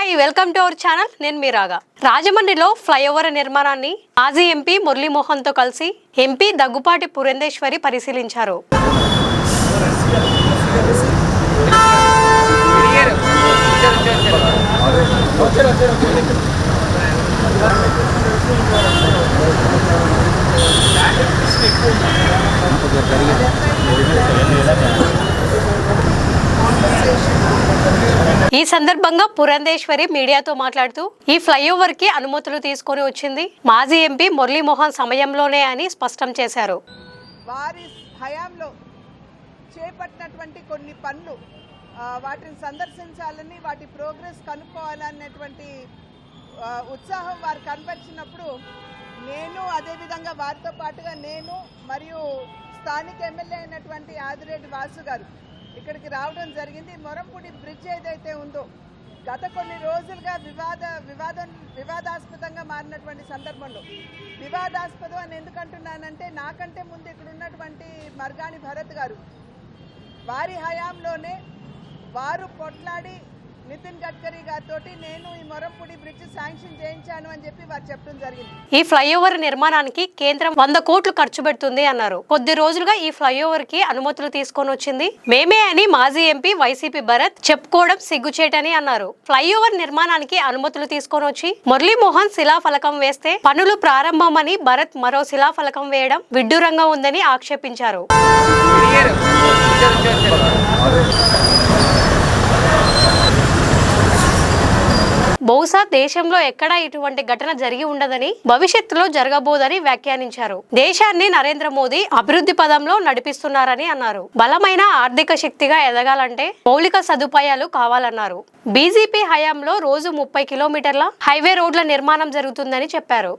Hi welcome to our channel నేను మీరాగా రాజమండ్రిలో ఫ్లైఓవర్ నిర్మాణాన్ని మాజీ ఎంపీ మురళీమోహన్తో కలిసి ఎంపీ దగ్గుపాటి పురంధేశ్వరి పరిశీలించారు. ఈ సందర్భంగా పురంధేశ్వరి మీడియాతో మాట్లాడుతూ ఈ ఫ్లైఓవర్కి అనుమతులు తీసుకొని వచ్చింది మాజీ ఎంపీ మురళీమోహన్ సమయంలోనే అని స్పష్టం చేశారు. వారి హయాంలో చేపట్టినటువంటి కొన్ని పనులు వాటిని సందర్శించాలని వాటి ప్రోగ్రెస్ కనుక్కోవాలనేటువంటి ఉత్సాహం వారు కనపరిచినప్పుడు నేను అదేవిధంగా వారితో పాటుగా నేను మరియు స్థానిక ఎమ్మెల్యే అయినటువంటి ఆదిరెడ్డి వాసు గారు ఇక్కడికి రావడం జరిగింది. మొరంపూడి బ్రిడ్జ్ ఏదైతే ఉందో గత కొన్ని రోజులుగా వివాద వివాదం వివాదాస్పదంగా మారినటువంటి సందర్భంలో. వివాదాస్పదం అని ఎందుకంటున్నానంటే నాకంటే ముందు ఇక్కడ ఉన్నటువంటి మర్గాని భరత్ గారు వారి హయాంలోనే వారు పొట్లాడి నితిన్ గడ్కరీ గారితో నేను ఈ మొరంపూడి బ్రిడ్జ్ శాంక్షన్ చేయించాను అని చెప్పి వారు చెప్పడం జరిగింది. ఈ ఫ్లైఓవర్ నిర్మాణానికి కేంద్రం వంద కోట్లు ఖర్చు పెడుతుంది అన్నారు. కొద్ది రోజులుగా ఈ ఫ్లైఓవర్కి అనుమతులు తీసుకొని వచ్చింది. మేమే అని మాజీ ఎంపీ వైసీపీ భరత్ చెప్పుకోవడం సిగ్గుచేటని అన్నారు. ఫ్లైఓవర్ నిర్మాణానికి అనుమతులు తీసుకొని వచ్చి మురళీమోహన్ శిలాఫలకం వేస్తే పనులు ప్రారంభమని భరత్ మరో శిలాఫలకం వేయడం విడ్డూరంగా ఉందని ఆక్షేపించారు. బహుశా దేశంలో ఎక్కడా ఇటువంటి ఘటన జరిగి ఉండదని భవిష్యత్తులో జరగబోదని వ్యాఖ్యానించారు. దేశాన్ని నరేంద్ర మోదీ అభివృద్ధి పదంలో నడిపిస్తున్నారని అన్నారు. బలమైన ఆర్థిక శక్తిగా ఎదగాలంటే మౌలిక సదుపాయాలు కావాలన్నారు. బీజేపీ హయాంలో రోజు ముప్పై కిలోమీటర్ల హైవే రోడ్ల నిర్మాణం జరుగుతుందని చెప్పారు.